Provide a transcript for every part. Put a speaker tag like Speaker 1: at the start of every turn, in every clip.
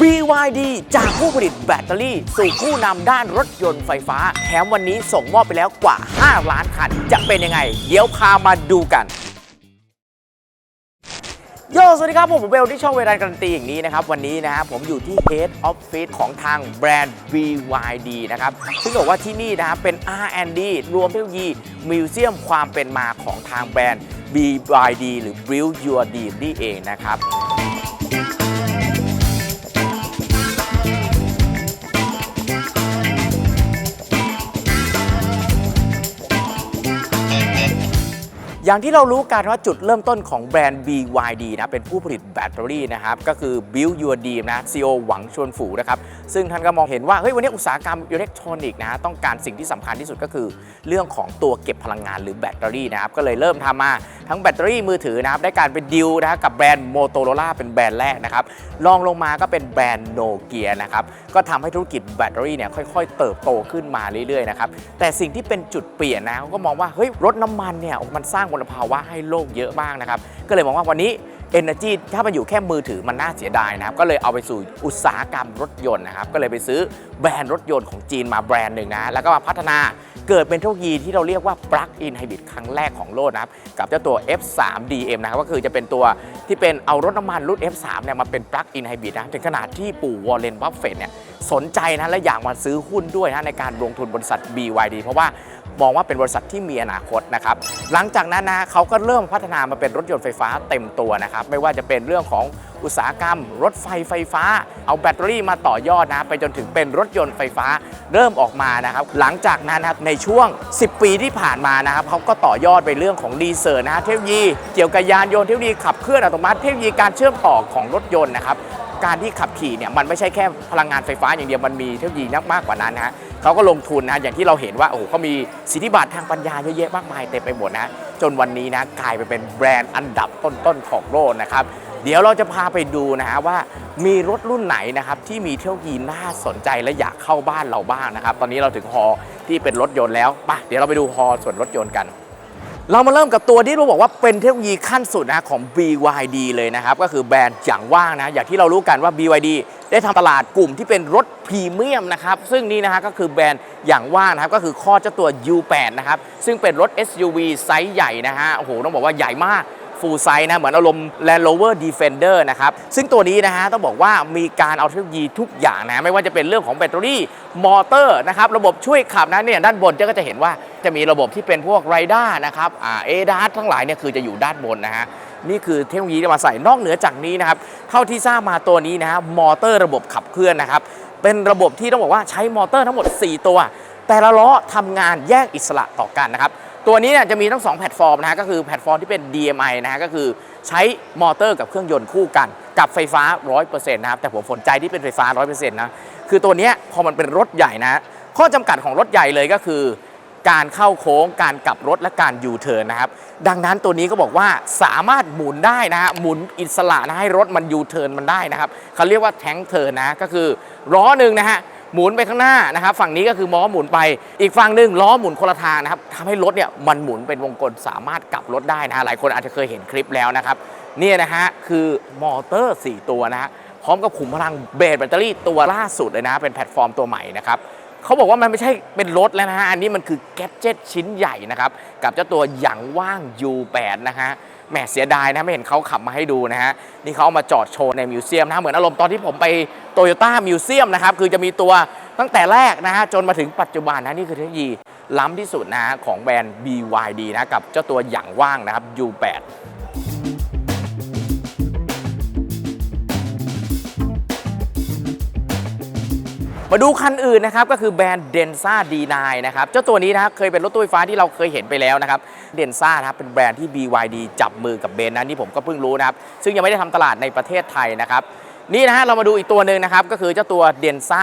Speaker 1: BYD จากผู้ผลิตแบตเตอรี่ สู่ผู้นำด้านรถยนต์ไฟฟ้า แถมวันนี้ส่งมอบไปแล้วกว่า 5 ล้านคัน จะเป็นยังไง เดี๋ยวพามาดูกันโยสวัสดีครับผมผมเบลที่ช่องเวลาการันตีอย่างนี้นะครับ วันนี้นะครับผมอยู่ที่ Head Office ของทางแบรนด์ BYD นะครับ ซึ่งบอกว่าที่นี่นะครับเป็น R&D รวมเทคโนโลยีมิวเซียมความเป็นมาของทางแบรนด์ BYD หรือ Build Your Dream นี่เองนะครับ อย่างที่เรารู้กันว่าจุดเริ่มต้นของแบรนด์ BYD นะเป็นผู้ผลิตแบตเตอรี่นะครับก็คือ Build Your Dream นะ CEO หวังชวนฝูนะครับซึ่งท่านก็มองเห็นว่าเฮ้ยวันนี้อุตสาหกรรมอิเล็กทรอนิกส์นะต้องการสิ่งที่สำคัญที่สุดก็คือ เรื่องของตัวเก็บพลังงานหรือแบตเตอรี่นะครับก็เลยเริ่มทำมาทั้งแบตเตอรี่มือถือนะครับได้การเป็นดิวนะกับแบรนด์ Motorola เป็นแบรนด์แรกนะครับรองลงมาก็เป็นแบรนด์โนเกียนะครับ ก็ทำให้ธุรกิจแบตเตอรี่เนี่ยค่อยๆ เติบโตขึ้นมาเรื่อยๆนะครับแต่สิ่งที่เป็นจุดเปลี่ยนนะเขาก็มองว่าเฮ้ยรถน้ำมันเนี่ยมันสร้างมลภาวะให้โลกเยอะมากนะครับก็เลยมองว่าวันนี้ Energy ถ้ามันอยู่แค่มือถือมันน่าเสียดายนะครับ ก็เลยเอาไปสู่อุตสาหกรรมรถยนต์นะครับ ก็เลยไปซื้อแบรนด์รถยนต์ของจีนมาแบรนด์หนึ่งนะ แล้วก็มาพัฒนาเกิดเป็นเทคโนโลยีที่เราเรียกว่า Plug-in Hybrid ครั้งแรกของโลกนะครับ กับเจ้าตัว F3 DM นะครับ ก็คือจะเป็นตัวที่เป็นเอารถน้ำมันรุ่น F3 เนี่ยมาเป็น Plug-in Hybrid นะ ถึงขนาดที่ปู่วอลเลนบัฟเฟตเนี่ยสนใจนะและอยากมาซื้อหุ้นด้วยนะในการลงทุนบริษัท BYD เพราะว่า มองว่าเป็นบริษัทที่มีอนาคตนะครับหลังจากนั้นนะเขาก็เริ่มพัฒนามาเป็นรถยนต์ไฟฟ้าเต็มตัวนะครับไม่ว่าจะเป็นเรื่องของอุตสาหกรรม รถไฟไฟฟ้า เอาแบตเตอรี่มาต่อยอดนะไปจนถึงเป็นรถยนต์ไฟฟ้าเริ่มออกมานะครับหลังจากนั้นนะครับในช่วง 10 ปีที่ผ่านมานะครับเขาก็ต่อยอดไปเรื่องของรีเสิร์นะฮะเทคโนโลยีเกี่ยวกับยานยนต์เทคโนโลยีขับเคลื่อนอัตโนมัติเทคโนโลยีการเชื่อมต่อของรถยนต์นะครับการที่ขับขี่เนี่ยมันไม่ใช่แค่พลังงานไฟฟ้าอย่างเดียวมันมีเทคโนโลยีมากกว่านั้นนะฮะ เขาก็ลงทุนนะอย่างที่เราเห็นว่าโอ้โหเขามีสิทธิบัตรทางปัญญาเยอะแยะมากมายเต็มไปหมดนะจนวันนี้นะกลายไปเป็นแบรนด์อันดับต้นๆของโลกนะครับเดี๋ยวเราจะพาไปดูนะฮะว่ามีรถรุ่นไหนนะครับที่มีเทคโนโลยีน่าสนใจและอยากเข้าบ้านเราบ้างนะครับ ตอนนี้เราถึงฮอที่เป็นรถยนต์แล้วปะเดี๋ยวเราไปดูฮอส่วนรถยนต์กัน เรามาเริ่มกับตัวที่เราบอกว่าเป็นเทคโนโลยีขั้นสุดนะของ BYD เลยนะครับ ก็คือแบรนด์อย่างว่างนะ อย่างที่เรารู้กันว่า BYD ได้ทำตลาดกลุ่มที่เป็นรถพรีเมียมนะครับ ซึ่งนี่นะฮะก็คือแบรนด์อย่างว่างนะครับ ก็คือข้อเจ้าตัว U8 นะครับ ซึ่งเป็นรถ SUV ไซส์ใหญ่นะฮะโอ้โหต้องบอกว่าใหญ่มาก ฟูลไซส์นะเหมือนอารมณ์ Land Rover Defender นะครับ ซึ่งตัวนี้นะฮะต้องบอกว่ามีการเอาเทคโนโลยีทุกอย่างนะ ไม่ว่าจะเป็นเรื่องของแบตเตอรี่มอเตอร์นะครับ ระบบช่วยขับนะเนี่ยด้านบนก็จะเห็นว่าจะมีระบบที่เป็นพวกไรด้านะครับอ่าเอดาทั้งหลายเนี่ยคือจะอยู่ด้านบนนะฮะนี่คือเทคโนโลยีที่มาใส่นอกเหนือจากนี้นะครับเท่าที่ทราบมาตัวนี้นะฮะมอเตอร์ระบบขับเคลื่อนนะครับเป็นระบบที่ต้องบอกว่าใช้มอเตอร์ทั้งหมด 4 ตัว แต่ละล้อทำงานแยกอิสระต่อกันนะครับ ตัวนี้เนี่ยจะมีทั้ง 2 แพลตฟอร์มนะฮะก็คือแพลตฟอร์มที่เป็น DMI นะฮะก็คือใช้มอเตอร์กับเครื่องยนต์คู่กัน กับไฟฟ้า 100%นะครับแต่ผมสนใจที่เป็นไฟฟ้า 100%นะคือตัวนี้พอมันเป็นรถใหญ่นะข้อจำกัดของรถใหญ่เลยก็คือ การเข้าโค้งการกลับรถและการยูเทิร์นนะครับดังนั้นตัวนี้ก็บอกว่าสามารถหมุนได้นะฮะหมุนอิสระนะให้รถมันยูเทิร์นมันได้นะครับเขาเรียกว่าแทงเทิร์นนะก็คือล้อหนึ่งนะฮะ หมุนไปข้างหน้านะครับ ฝั่งนี้ก็คือล้อหมุนไป อีกฝั่งหนึ่งล้อหมุนคนละทางนะครับทำให้รถเนี่ยมันหมุนเป็นวงกลสามารถกลับรถได้นะฮะหลายคนอาจจะเคยเห็นคลิปแล้วนะครับเนี่ยนะฮะคือมอเตอร์ 4 ตัวนะฮะพร้อมกับขุมพลังเบสแบตเตอรี่ตัวล่าสุดเลยนะเป็นแพลตฟอร์มตัวใหม่นะครับเขาบอกว่ามันไม่ใช่เป็นรถแล้วนะฮะอันนี้มันคือแกดเจ็ตชิ้นใหญ่นะครับกับเจ้าตัวหยังว่าง U8 นะฮะ แหมเสียดายนะไม่เห็นเขาขับมาให้ดูนะฮะนี่เขาเอามาจอดโชว์ในมิวเซียมนะเหมือนอารมณ์ตอนที่ผมไปโตโยต้ามิวเซียมนะครับคือจะมีตัวตั้งแต่แรกนะฮะจนมาถึงปัจจุบันนะนี่คือเทคโนโลยีล้ำที่สุดนะฮะของแบรนด์ BYD นะกับเจ้าตัวหยังว่างนะครับ U8 มาดูคันอื่นนะครับก็คือแบรนด์เดนซ่า D9 นนะครับเจ้าตัวนี้นะเคยเป็นรถตู้ไฟฟ้าที่เราเคยเห็นไปแล้วนะครับเดนซ่านะครับเป็นแบรนด์ที่ BYD จับมือกับเบนซ์นะนี่ผมก็เพิ่งรู้นะครับซึ่งยังไม่ได้ทำตลาดในประเทศไทยนะครับนี่นะฮะเรามาดูอีกตัวหนึ่งนะครับก็คือเจ้าตัวเดนซ่า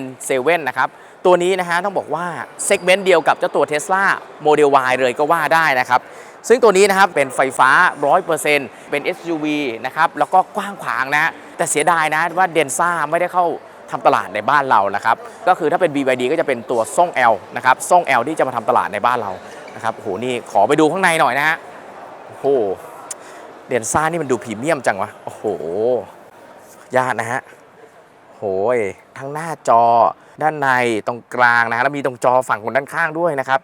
Speaker 1: N7 นะครับตัวนี้นะฮะต้องบอกว่าเซกเมนต์เดียวกับเจ้าตัว Tesla Model Y เลยก็ว่าได้นะครับซึ่งตัวนี้นะครับเป็นไฟฟ้า 100%เป็น SUV นะครับแล้วก็กว้างขวางนะแต่เสียดายนะว่าเดนซ่าไม่ได้เข้า ทำตลาดในบ้านเรานะครับก็คือถ้าเป็น BYD ก็จะเป็นตัวส่ง L นะครับส่ง L ที่จะมาทำตลาดในบ้านเรานะครับโหนี่ขอไปดูข้างในหน่อยนะฮะโอ้โหเดนซ่านี่มันดูพรีเมียมจังวะโอ้โหยากนะฮะโหยทั้งหน้าจอด้านในตรงกลางนะฮะแล้วมีตรงจอฝั่งคนด้านข้างด้วยนะครับ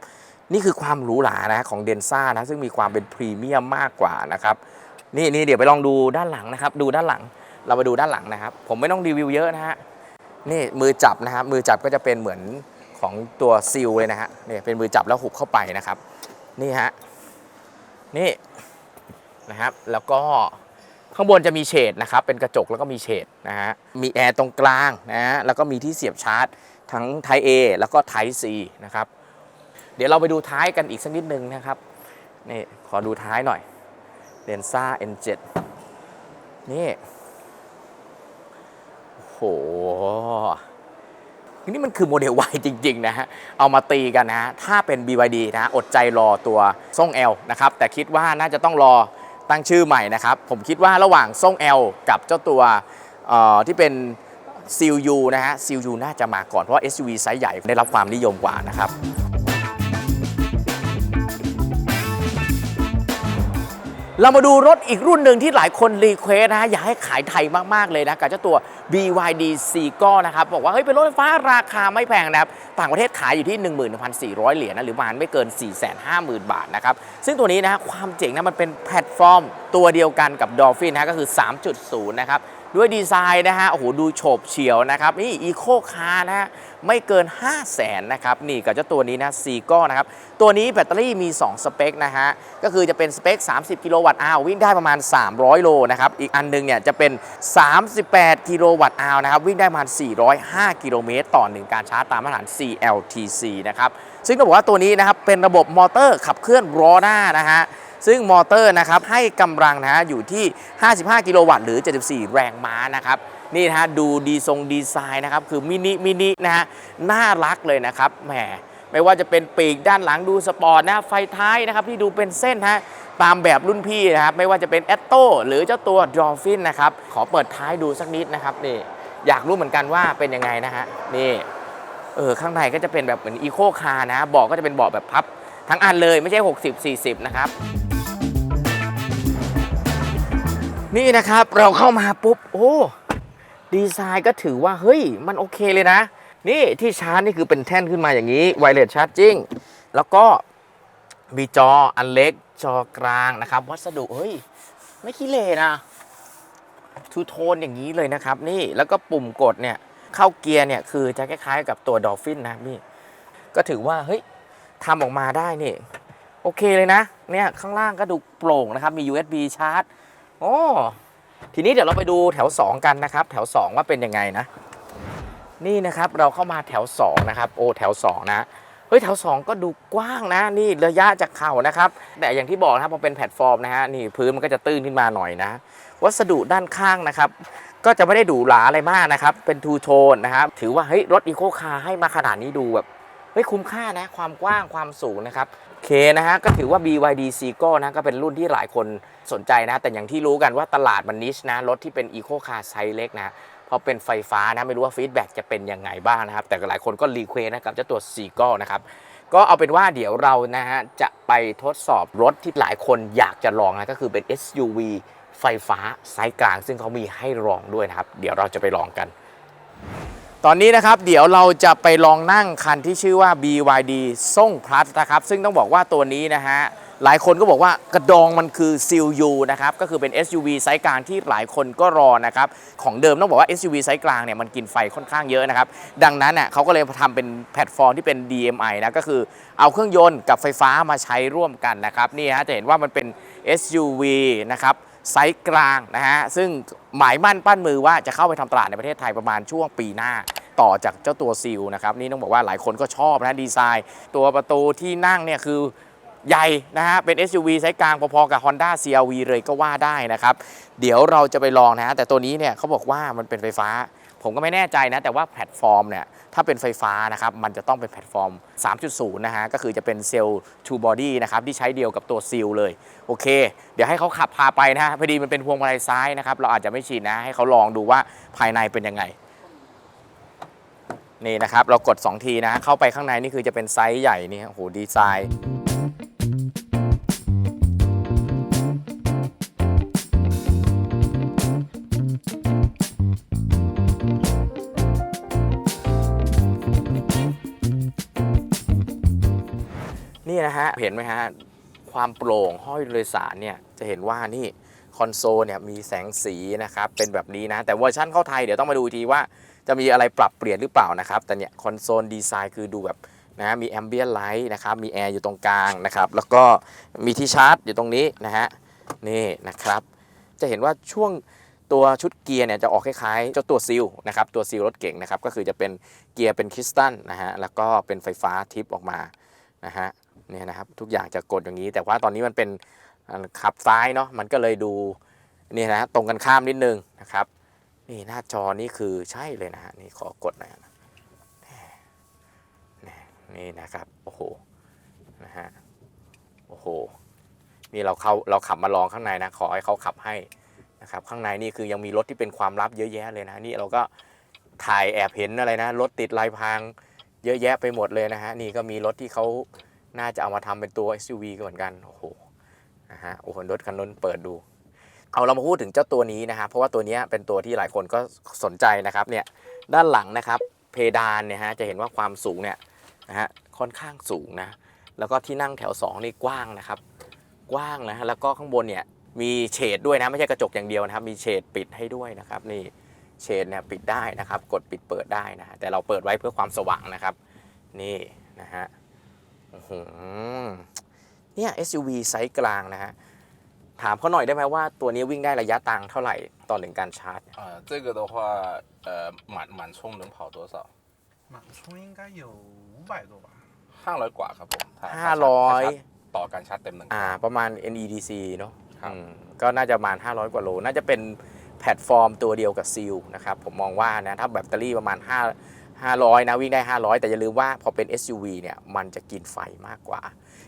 Speaker 1: นี่คือความหรูหรานะของเดนซ่านะซึ่งมีความเป็นพรีเมียมมากกว่านะครับนี่นี่เดี๋ยวไปลองดูด้านหลังนะครับ ดูด้านหลังเรามาดูด้านหลังนะครับ ผมไม่ต้องรีวิวเยอะนะฮะ นี่มือจับนะครับมือจับก็จะเป็นเหมือนของตัวซิลเลยนะฮะนี่เป็นมือจับแล้วหุบเข้าไปนะครับ นี่ฮะนี่นะครับ แล้วก็ข้างบนจะมีเฉดนะครับ เป็นกระจกแล้วก็มีเฉดนะฮะมีแอร์ตรงกลางนะฮะแล้วก็มีที่เสียบชาร์จ ทั้ง Type A แล้วก็ Type C นะครับ เดี๋ยวเราไปดูท้ายกันอีกสักนิดนึงนะครับนี่ขอดูท้ายหน่อยเดนซ่า N7 นี่ นี่มันคือโมเดล Y จริง ๆ นะฮะ เอามาตีกันนะฮะ ถ้าเป็น BYD นะอดใจรอตัวส่ง L นะครับ แต่คิดว่าน่าจะต้องรอตั้งชื่อใหม่นะครับ ผมคิดว่าระหว่างส่ง L กับเจ้าตัวที่เป็นซิลยูนะฮะซิลยูน่าจะมาก่อน เพราะ SUV ไซส์ใหญ่ได้รับความนิยมกว่านะครับ เรามาดูรถอีกรุ่นหนึ่งที่หลายคนรีเควส์นะฮะอยากให้ขายไทยมาก ๆ เลยนะกับเจ้าตัว BYD C ก้อนะครับ บอกว่าเฮ้ยเป็นรถไฟฟ้าราคาไม่แพงนะครับ ต่างประเทศขายอยู่ที่ 11,400 เหรียญนะหรือประมาณไม่เกิน 450,000 บาทนะครับ ซึ่งตัวนี้นะฮะความเจ๋งนะมันเป็นแพลตฟอร์มตัวเดียวกันกับ Dolphin นะฮะก็คือ 3.0 นะครับ ด้วยดีไซน์นะฮะโอ้โหดูโฉบเฉียวนะครับนี่อีโคคาร์นะฮะไม่เกิน 5 0 0แสนนะครับนี่กับเจ้าตัวนี้นะซีก็นะครับตัวนี้แบตเตอรี่มี 2 สเปคนะฮะก็คือจะเป็นสเปค 30 กิโลวัตต์อาววิ่งได้ประมาณ 300 โลนะครับอีกอันหนึงเนี่ยจะเป็น 38 กิโลวัตต์อาวนะครับวิ่งได้ประมาณ 405 กิโลเมตรต่อหนึ่งการชาร์จตามมาตรฐาน CLTC นะครับซึ่งต้องบอกว่าตัวนี้นะครับเป็นระบบมอเตอร์ขับเคลื่อนล้อหน้านะฮะ ซึ่งมอเตอร์นะครับให้กำลังนะฮะอยู่ที่ 55 กิโลวัตต์หรือ 74 แรงม้านะครับนี่นะฮะดูดีทรงดีไซน์นะครับคือมินิมินินะฮะน่ารักเลยนะครับแหมไม่ว่าจะเป็นปีกด้านหลังดูสปอร์ตนะไฟท้ายนะครับที่ดูเป็นเส้นฮะตามแบบรุ่นพี่นะครับไม่ว่าจะเป็นแอตโตหรือเจ้าตัวดอลฟินนะครับขอเปิดท้ายดูสักนิดนะครับนี่อยากรู้เหมือนกันว่าเป็นยังไงนะฮะนี่เออข้างในก็จะเป็นแบบเหมือนอีโคคาร์นะเบาะก็จะเป็นเบาะแบบพับทั้งอันเลยไม่ใช่ 60 40 นะครับ นี่นะครับเราเข้ามาปุ๊บ โอ้ดีไซน์ก็ถือว่าเฮ้ยมันโอเคเลยนะ นี่ที่ชาร์จนี่คือเป็นแท่นขึ้นมาอย่างนี้ไวเลสชาร์จิ่งแล้วก็มีจออันเล็กจอกลางนะครับ วัสดุเฮ้ย ไม่ขี้เหร่นะทูโทนอย่างนี้เลยนะครับ นี่แล้วก็ปุ่มกดเนี่ย เข้าเกียร์เนี่ย คือจะคล้ายๆกับตัวดอลฟินนะนี่ ก็ถือว่าเฮ้ยทำออกมาได้นี่ โอเคเลยนะ เนี่ย ข้างล่างก็ดูโปร่งนะครับ มี USB ชาร์จ โอ้ทีนี้เดี๋ยวเราไปดูแถว 2 กันนะครับ แถว 2 ว่าเป็นยังไงนะ นี่นะครับเราเข้ามาแถว 2 นะครับ โอ้แถว 2 นะเฮ้ยแถว 2 ก็ดูกว้างนะนี่ระยะจากเข่านะครับ แต่อย่างที่บอกนะครับพอเป็นแพลตฟอร์มนะฮะนี่พื้นมันก็จะตื้นขึ้นมาหน่อยนะ วัสดุด้านข้างนะครับ ก็จะไม่ได้ดูหราอะไรมากนะครับ เป็นทูโทนนะครับถือว่าเฮ้ยรถอีโคคาร์ให้มาขนาดนี้ดูแบบ เฮ้ยคุ้มค่านะความกว้างความสูงนะครับเคนะฮะก็ถือว่า BYD s e g o นะก็เป็นรุ่นที่หลายคนสนใจนะ แต่อย่างที่รู้กันว่าตลาดมันนิชนะรถที่เป็นอีโคคาร์ไซส์เล็กนะพอเป็นไฟฟ้านะไม่รู้ว่าฟีดแบ็กจะเป็นยังไงบ้างนะครับ แต่หลายคนก็รีเควสนะครับเจ้าตัว s e g o นะครับก็เอาเป็นว่าเดี๋ยวเรานะฮะจะไปทดสอบรถที่หลายคนอยากจะลองนะก็คือเป็น SUV ไฟฟ้าไซส์กลาง ซึ่งเขามีให้ลองด้วยนะครับ เดี๋ยวเราจะไปลองกัน ตอนนี้นะครับเดี๋ยวเราจะไปลองนั่งคันที่ชื่อว่า BYD ส่ง plus นะครับ ซึ่งต้องบอกว่าตัวนี้นะฮะหลายคนก็บอกว่ากระดองมันคือซิลยูนะครับก็คือเป็น SUV ไซส์กลางที่หลายคนก็รอนะครับของเดิมต้องบอกว่า SUV ไซส์กลางเนี่ยมันกินไฟค่อนข้างเยอะนะครับดังนั้นเน่ยเขาก็เลยทำเป็นแพลตฟอร์มที่เป็น DMI นะก็คือเอาเครื่องยนต์กับไฟฟ้ามาใช้ร่วมกันนะครับนี่ฮะจะเห็นว่ามันเป็น SUV นะครับ ไซส์กลางนะฮะซึ่งหมายมั่นปั้นมือว่าจะเข้าไปทำตลาดในประเทศไทยประมาณช่วงปีหน้าต่อจากเจ้าตัวซิลนะครับนี่ต้องบอกว่าหลายคนก็ชอบนะดีไซน์ ตัวประตูที่นั่งเนี่ยคือใหญ่นะฮะเป็น SUV ไซส์กลางพอๆกับ Honda CRV เลยก็ว่าได้นะครับ เดี๋ยวเราจะไปลองนะฮะแต่ตัวนี้เนี่ยเขาบอกว่ามันเป็นไฟฟ้า ผมก็ไม่แน่ใจนะ แต่ว่าแพลตฟอร์มเนี่ย ถ้าเป็นไฟฟ้านะครับมันจะต้องเป็นแพลตฟอร์ม 3.0 นะฮะ ก็คือจะเป็นเซลล์ทูบอดี้นะครับ ที่ใช้เดียวกับตัวซิลเลย โอเค เดี๋ยวให้เขาขับพาไปนะฮะพอดีมันเป็นพวงมาลัยซ้ายนะครับ เราอาจจะไม่ชินนะ ให้เขาลองดูว่าภายในเป็นยังไง นี่นะครับ เรากด 2 ทีนะ เข้าไปข้างในนี่คือจะเป็นไซส์ใหญ่นี่โอ้โหดีไซน์ เห็นไหมฮะ ความโปร่งห้อยโดยสารเนี่ย จะเห็นว่านี่คอนโซลเนี่ยมีแสงสีนะครับ เป็นแบบนี้นะ แต่เวอร์ชั่นเข้าไทยเดี๋ยวต้องมาดูทีว่าจะมีอะไรปรับเปลี่ยนหรือเปล่านะครับ แต่เนี่ยคอนโซลดีไซน์คือดูแบบนะมีแอมเบียนไลท์นะครับ มีแอร์อยู่ตรงกลางนะครับ แล้วก็มีที่ชาร์จอยู่ตรงนี้นะฮะ นี่นะครับ จะเห็นว่าช่วงตัวชุดเกียร์เนี่ยจะออกคล้ายๆเจ้าตัวซิลนะครับ ตัวซิลรถเก่งนะครับ ก็คือจะเป็นเกียร์เป็นคริสตัลนะฮะ แล้วก็เป็นไฟฟ้าทิปออกมานะฮะ เนี่ยนะครับทุกอย่างจะกดอย่างนี้ แต่ว่าตอนนี้มันเป็นขับซ้ายเนาะมันก็เลยดูนี่นะตรงกันข้ามนิดนึงนะครับ นี่หน้าจอนี่คือใช่เลยนะฮะนี่ขอกดหน่อยนะนี่นะครับโอ้โหนะฮะโอ้โหนี่เราเข้าเราขับมาลองข้างในนะขอให้เขาขับให้นะครับข้างในนี่คือยังมีรถที่เป็นความลับเยอะแยะเลยนะนี่เราก็ถ่ายแอบเห็นอะไรนะรถติดลายพรางเยอะแยะไปหมดเลยนะฮะนี่ก็มีรถที่เขา น่าจะเอามาทำเป็นตัว SUV ก็เหมือนกัน โอ้โหนะฮะโอ้โหรถคันนั้นเปิดดู เอาเรามาพูดถึงเจ้าตัวนี้นะครับเพราะว่าตัวนี้เป็นตัวที่หลายคนก็สนใจนะครับเนี่ยด้านหลังนะครับเพดานเนี่ยฮะจะเห็นว่าความสูงเนี่ยนะฮะค่อนข้างสูงนะแล้วก็ที่นั่งแถว 2 นี่กว้างนะครับ กว้างนะฮะแล้วก็ข้างบนเนี่ยมีเฉดด้วยนะไม่ใช่กระจกอย่างเดียวนะครับมีเฉดปิดให้ด้วยนะครับนี่เฉดเนี่ยปิดได้นะครับ กดปิดเปิดได้นะแต่เราเปิดไว้เพื่อความสว่างนะครับ นี่นะฮะ เนี่ย SUV ไซส์กลางนะฮะถามเขาหน่อยได้ไหมว่าตัวนี้วิ่งได้ระยะทางเท่าไหร่ต่อหนึ่งการชาร์จ
Speaker 2: 呃，这个的话，呃，满满充能跑多少？
Speaker 3: 满充应该有五百多吧。
Speaker 2: ห้าร้อยกว่าครับผมถ้
Speaker 1: ห้าร้อย
Speaker 2: ถ้าชาร์จต่อการชาร์จเต็มหนึ่ง
Speaker 1: อ่าประมาณ NEDC เนอะ
Speaker 2: ครับ
Speaker 1: อืมก็น่าจะประมาณ 500 กว่าโล น่าจะเป็นแพลตฟอร์มตัวเดียวกับซีลนะครับ ผมมองว่านะ ถ้าแบตเตอรี่ประมาณ 5 500 นะวิ่งได้ 500 แต่อย่าลืมว่าพอเป็น SUV เนี่ยมันจะกินไฟมากกว่า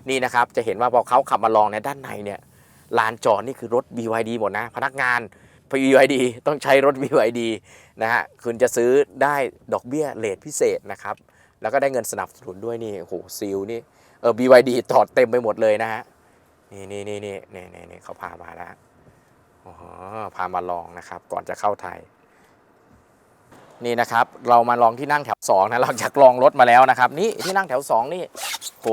Speaker 1: นี่นะครับจะเห็นว่าพอเขาขับมาลองในยด้านในเนี่ยลานจอดนี่คือรถ BYD หมดนะ พนักงาน BYD ต้องใช้รถ BYD นะฮะคุณจะซื้อได้ดอกเบี้ยเลทพิเศษนะครับ แล้วก็ได้เงินสนับสนุนด้วยนี่โอ้โหซีลนี่เออ BYD ถอดเต็มไปหมดเลยนะฮะนี่นี่นี่นี่นี่นี่เขาพามาแล้วอ๋อพามาลองนะครับ ก่อนจะเข้าไทย นี่นะครับ เรามาลองที่นั่งแถว2นะเราจากลองรถมาแล้วนะครับ นี่ที่นั่งแถว 2 นี่โห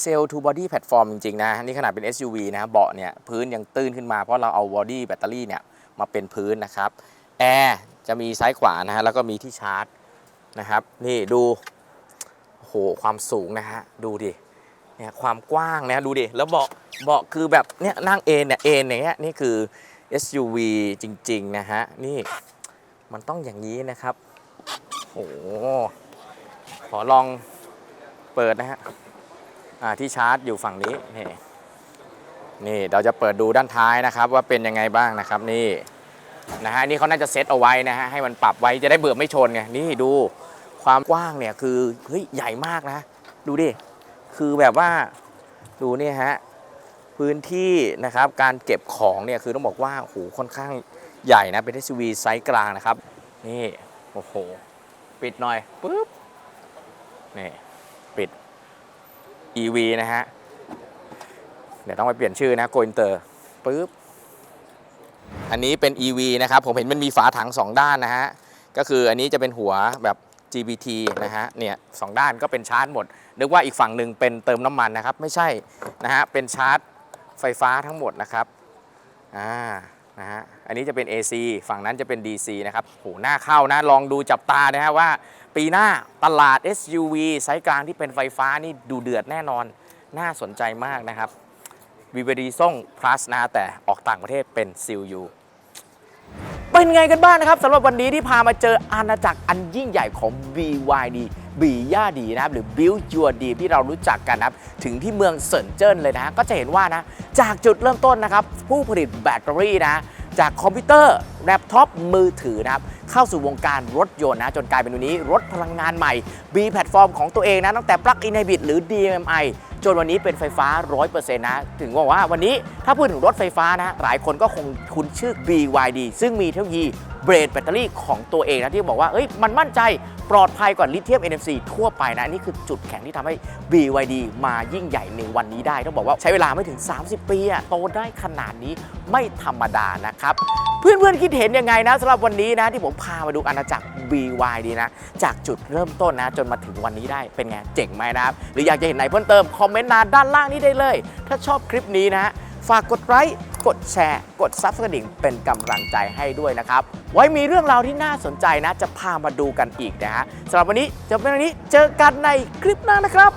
Speaker 1: เซลล์ทูบอดี้แพลตฟอร์มจริง ๆ นะ นี่ขนาดเป็น SUV นะเบาะเนี่ยพื้นยังตื้นขึ้นมาเพราะเราเอาบอดี้แบตเตอรี่เนี่ยมาเป็นพื้นนะครับแอร์จะมีซ้ายขวานะฮะแล้วก็มีที่ชาร์จนะครับ นี่ดูโอ้โหความสูงนะฮะดูดิเนี่ยความกว้างนะดูดิแล้วเบาะเบาะคือแบบเนี่ยนั่งเอนเนี่ยเอนอย่างเงี้ยนี่คือ SUV จริง ๆ นะฮะนี่ มันต้องอย่างนี้นะครับโอ้โหขอลองเปิดนะฮะอ่าที่ชาร์จอยู่ฝั่งนี้นี่นี่เราจะเปิดดูด้านท้ายนะครับ ว่าเป็นยังไงบ้างนะครับนี่นะฮะนี่เขาน่าจะเซตเอาไว้นะฮะให้มันปรับไว้จะได้เบื่อไม่ชนไงนี่ดูความกว้างเนี่ยคือเฮ้ยใหญ่มากนะ ดูดิคือแบบว่าดูนี่ฮะพื้นที่นะครับการเก็บของเนี่ยคือต้องบอกว่าโอ้โหค่อนข้าง ใหญ่นะเป็น SUV ไซส์กลางนะครับ นี่ โอ้โห ปิดหน่อยปุ๊บนี่ ปิด EV นะฮะ เดี๋ยวต้องไปเปลี่ยนชื่อนะโกอินเตอร์ปุ๊บอันนี้เป็น EV นะครับ ผมเห็นมันมีฝาถัง 2 ด้านนะฮะ ก็คืออันนี้จะเป็นหัวแบบ GBT นะฮะ เนี่ยสองด้านก็เป็นชาร์จหมด นึกว่าอีกฝั่งหนึ่งเป็นเติมน้ำมันนะครับ ไม่ใช่นะฮะ เป็นชาร์จไฟฟ้าทั้งหมดนะครับ อ่า นะฮะ อันนี้จะเป็น AC ฝั่งนั้นจะเป็น DC นะครับโหหน้าเข้านะ ลองดูจับตานะฮะว่า ปีหน้าตลาด SUV ไซส์กลางที่เป็นไฟฟ้านี่ดูเดือดแน่นอน น่าสนใจมากนะครับ v ี d ส่ง plus นะแต่ออกต่างประเทศเป็น s i l u เป็นไงกันบ้างนะครับสำหรับวันนี้ที่พามาเจออาณาจักรอันยิ่งใหญ่ของ BYD บีย่าดีนะครับหรือ Build Your Dream ที่เรารู้จักกันนะครับถึงที่เมืองเซินเจิ้นเลยนะ ก็จะเห็นว่านะจากจุดเริ่มต้นนะครับผู้ผลิตแบตเตอรี่นะจากคอมพิวเตอร์แล็ปท็อปมือถือนะครับเข้าสู่วงการรถยนต์นะจนกลายเป็นวันนี้รถพลังงานใหม่ มีแพลตฟอร์มของตัวเองนะตั้งแต่ Plug-in Hybrid หรือ DMI จนวันนี้เป็นไฟฟ้า 100%นะ ถึงบอกว่าวันนี้ถ้าพูดถึงรถไฟฟ้านะ หลายคนก็คงคุ้นชื่อ BYD ซึ่งมีเทคโนโลยี เบรดแบตเตอรี่ของตัวเองนะที่บอกว่าเอ้ยมันมั่นใจปลอดภัยกว่าลิเธียม NMC ทั่วไปนะ นี่คือจุดแข็งที่ทำให้ BYD มายิ่งใหญ่ในวันนี้ได้ ต้องบอกว่าใช้เวลาไม่ถึง 30 ปีอะโตได้ขนาดนี้ไม่ธรรมดานะครับเพื่อนๆคิดเห็นยังไงนะสำหรับวันนี้นะ ที่ผมพามาดูอาณาจักร BYD นะ จากจุดเริ่มต้นนะ จนมาถึงวันนี้ได้เป็นไงเจ๋งไหมนะครับ หรืออยากจะเห็นไหนเพิ่มเติม คอมเมนต์มาด้านล่างนี้ได้เลย ถ้าชอบคลิปนี้นะ ฝากกดไลค์กดแชร์ กดซับสไครต์เป็นกำลังใจให้ด้วยนะครับ ไว้มีเรื่องราวที่น่าสนใจนะ จะพามาดูกันอีกนะฮะสำหรับวันนี้จบเป็นวันนี้เจอกันในคลิปหน้านะครับ